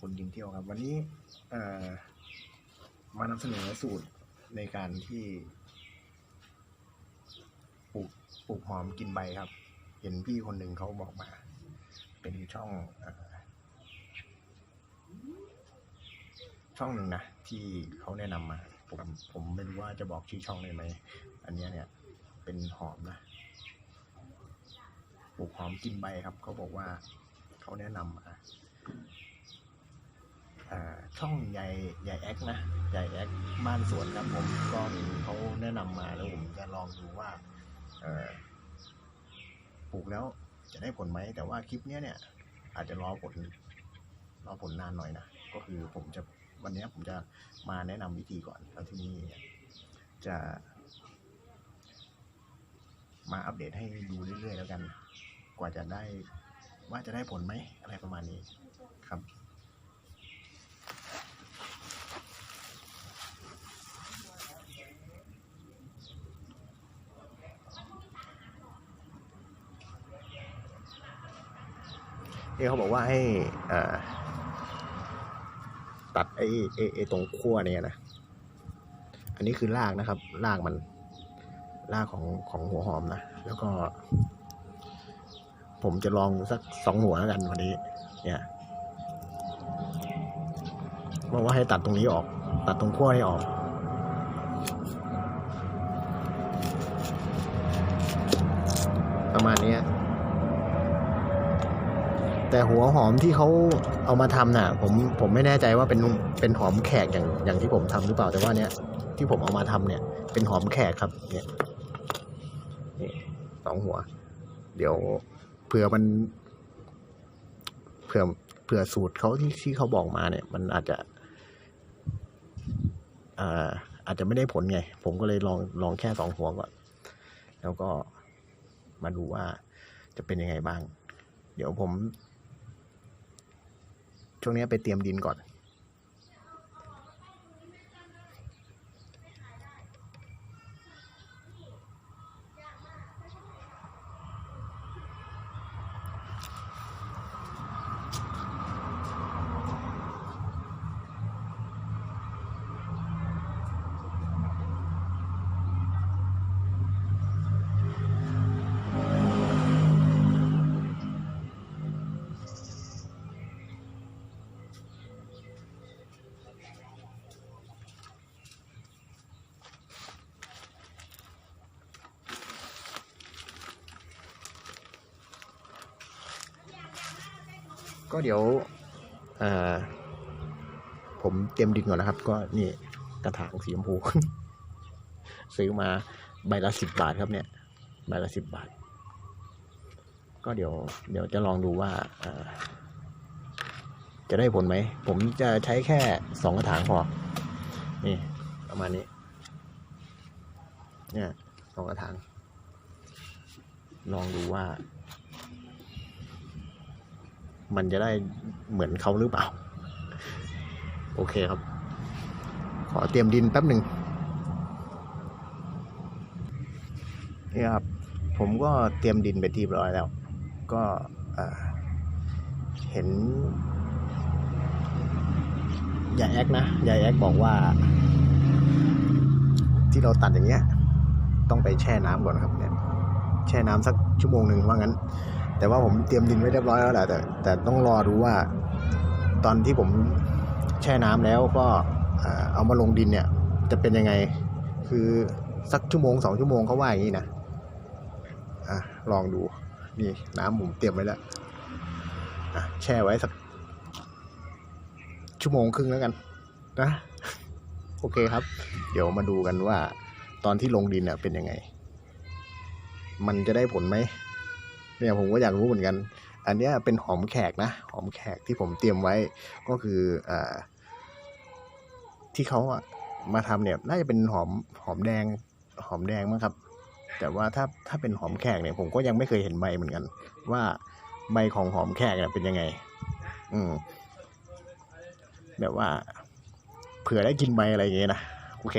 คนกินเที่ยวครับ วันนี้มานำเสนอสูตรในการที่ปลูกปลูกหอมกินใบครับ เห็นพี่คนหนึ่งเขาบอกมา เป็นช่องอช่องหนึ่งนะที่เขาแนะนำมาผมผมไม่รู้ว่าจะบอกชื่อช่องได้ไหมอันเนี้ยเนี่ย เป็นหอมนะปลูกหอมกินใบครับ เขาบอกว่าเขาแนะนำมา ช่องใหญ่ใหญ่แอคนะใหญ่แอคบ้านสวนครับผมก็เห็นเขาแนะนำมาแล้วผมจะลองดูว่าปลูกแล้วจะได้ผลไหมแต่ว่าคลิปเนี้ยเนี่ย อาจจะรอผลรอผลนานหน่อยนะก็คือผมจะวันนี้ผมจะมาแนะนำวิธีก่อนแล้วที่นี่จะ มาอัปเดตให้ดูเรื่อยๆแล้วกัน กว่าจะได้ว่าจะได้ผลไหมอะไรประมาณนี้ครับ ที่เขาบอกว่าให้อ่าตัดไอ้ไอ้ไอ้ตรงขั้วเนี่ยนะ อันนี้คือรากนะครับ รากมัน รากของของหัวหอมนะ แล้วก็ ผมจะลองสักสองหัวแล้วกันวันนี้ เนี่ยบอกว่าให้ตัดตรงนี้ออก ตัดตรงขั้วนี้ออกประมาณนี้ แต่หัวหอมที่เขาเอามาทำน่ะ ผมผมไม่แน่ใจว่าเป็นเป็นหอมแขกอย่างอย่างที่ผมทำหรือเปล่าแต่ว่าเนี้ยที่ผมเอามาทำเนี่ย เป็นหอมแขกครับเนี่ยนี่สองหัว เดี๋ยวเผื่อมันเผื่อเผื่อสูตรเขาที่ที่เขาบอกมาเนี่ย มันอาจจะอ่าอาจจะไม่ได้ผลไง ผมก็เลยลองลองแค่สองหัวก่อนแล้วก็มาดูว่าจะเป็นยังไงบ้าง เดี๋ยวผม ช่วงนี้ไปเตรียมดินก่อน ก็เดี๋ยวผมเตรียมดินก่อนนะครับ ก็นี่กระถางสีชมพู ซื้อมาใบละสิบบาทครับเนี่ย ใบละสิบบาท ก็เดี๋ยว เดี๋ยวจะลองดูว่าจะได้ผลไหม ผมจะใช้แค่สองกระถางพอ นี่ ประมาณนี้ เนี่ยสองกระถาง ลองดูว่า มันจะได้เหมือนเขาหรือเปล่า โอเคครับ ขอเตรียมดินแป๊บหนึ่งนี่ครับ ผมก็เตรียมดินไปที่ร้อยแล้ว ก็เอ่อเห็นยายแอกนะยายแอกบอกว่า ที่เราตัดอย่างเงี้ย ต้องไปแช่น้ำก่อนครับเนี่ยแช่น้ำสักชั่วโมงหนึ่งว่างั้น แต่ว่าผมเตรียมดินไว้เรียบร้อยแล้วแหละแต่แต่ต้องรอดูว่า ตอนที่ผมแช่น้ำแล้วก็เอ่อเอามาลงดินเนี่ย จะเป็นยังไง คือสักชั่วโมงสองชั่วโมงเขาว่าอย่างนี้นะอะลองดูนี่น้ำผมเตรียมไว้แล้วอะแช่ไว้สัก ชั่วโมงครึ่งแล้วกันนะโอเคครับ เดี๋ยวมาดูกันว่า ตอนที่ลงดินเนี่ยเป็นยังไง มันจะได้ผลไหม เนี่ยผมก็อยากรู้เหมือนกัน อันนี้เป็นหอมแขกนะ หอมแขกที่ผมเตรียมไว้ก็คืออ่าที่เขาอะมาทำเนี่ยน่าจะเป็นหอมหอมแดงหอมแดงมั้งครับ แต่ว่าถ้าถ้าเป็นหอมแขกเนี่ย ผมก็ยังไม่เคยเห็นใบเหมือนกัน ว่าใบของหอมแขกเนี่ยเป็นยังไง อืมแบบว่า เผื่อได้กินใบอะไรอย่างเงี้ยนะโอเค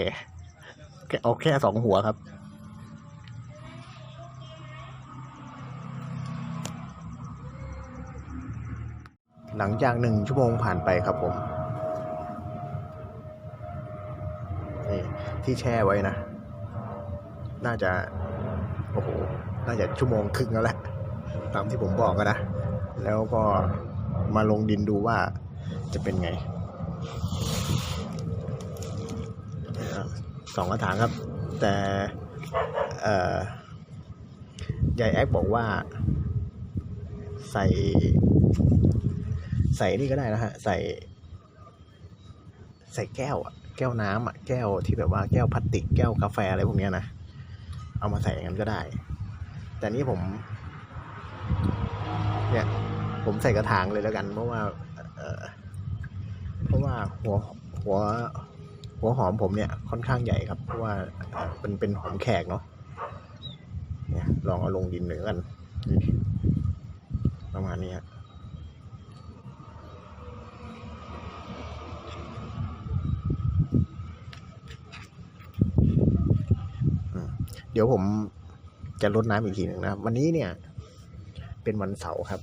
เอาแค่สองหัวครับ หลังจากหนึ่งชั่วโมงผ่านไปครับผมนี่ที่แช่ไว้นะ น่าจะ โอ้โห น่าจะชั่วโมงครึ่งแล้วแหละ ตามที่ผมบอกกันนะ แล้วก็มาลงดินดูว่าจะเป็นไงสองกระถางครับ แต่เอ่อยายแอคบอกว่า ใส่ ใส่นี่ก็ได้นะฮะ ใส่ ใส่แก้วอะแก้วน้ำอะแก้วที่แบบว่าแก้วพลาสติกแก้วกาแฟอะไรพวกเนี้ยนะ เอามาใส่อย่างนั้นก็ได้ แต่นี่ผม เนี่ย ผมใส่กระถางเลยแล้วกัน เพราะว่า เออเพราะว่าหัวหัวหัวหอมผมเนี่ยค่อนข้างใหญ่ครับ เพราะว่าเป็นเป็นหอมแขกเนาะเนี่ยลองเอาลงดินหน่อยแล้วกัน ประมาณนี้ครับ เดี๋ยวผมจะลดน้ำอีกทีหนึ่งนะครับ วันนี้เนี่ย เป็นวันเสาร์ครับ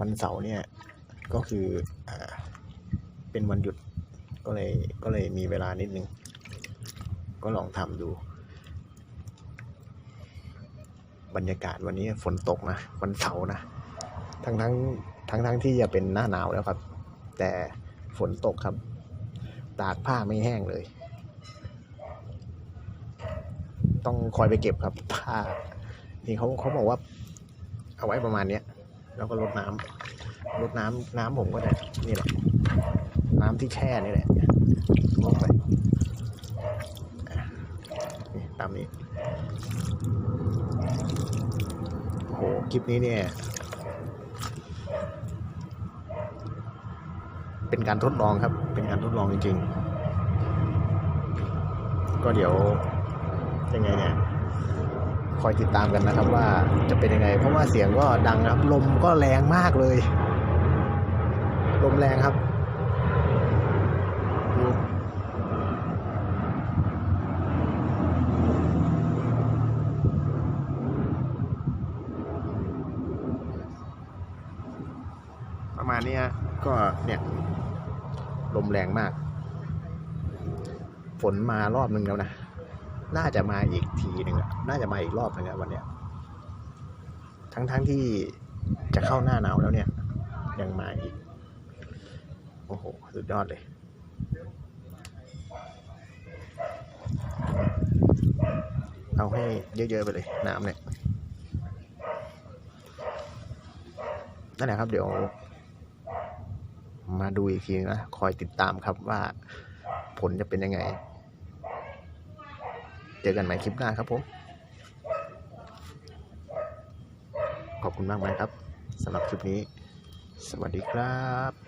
วันเสาร์เนี่ยก็คืออเป็นวันหยุดก็เลยก็เลยมีเวลานิดนึง ก็ลองทำดู บรรยากาศวันนี้ฝนตกนะ วันเสาร์นะ ทั้งทั้งทั้งทั้งที่จะเป็นหน้าหนาวแล้วครับ แต่ฝนตกครับ ตากผ้าไม่แห้งเลย ต้องคอยไปเก็บครับผ้านี่เขาเขาบอกว่า เอาไว้ประมาณเนี้ยแล้วก็รดน้ำรดน้ำน้ำผมก็ได้นี่แหละ น้ำที่แช่นี่แหละลงไปนี่ตามนี้โอ้โหคลิปนี้เนี่ย เป็นการทดลองครับ เป็นการทดลองจริงๆ ก็เดี๋ยว ยังไงเนี่ยคอยติดตามกันนะครับว่าจะเป็นยังไง เพราะว่าเสียงก็ดังนะครับลมก็แรงมากเลย ลมแรงครับดูประมาณนี้ฮะก็เนี่ยลมแรงมาก ฝนมารอบนึงแล้วนะ น่าจะมาอีกทีหนึ่งน่าจะมาอีกรอบหนึงวันเนี้ย ทั้งทั้งที่จะเข้าหน้าหนาวแล้วเนี่ย ยังมาอีก โอ้โห สุดยอดเลย เอาให้เยอะๆไปเลย น้ำเนี่ย นั่นแหละครับ เดี๋ยว มาดูอีกทีนะ คอยติดตามครับว่าผลจะเป็นยังไง เจอกันใหม่คลิปหน้าครับผม ขอบคุณมากมากครับสำหรับคลิปนี้ สวัสดีครับ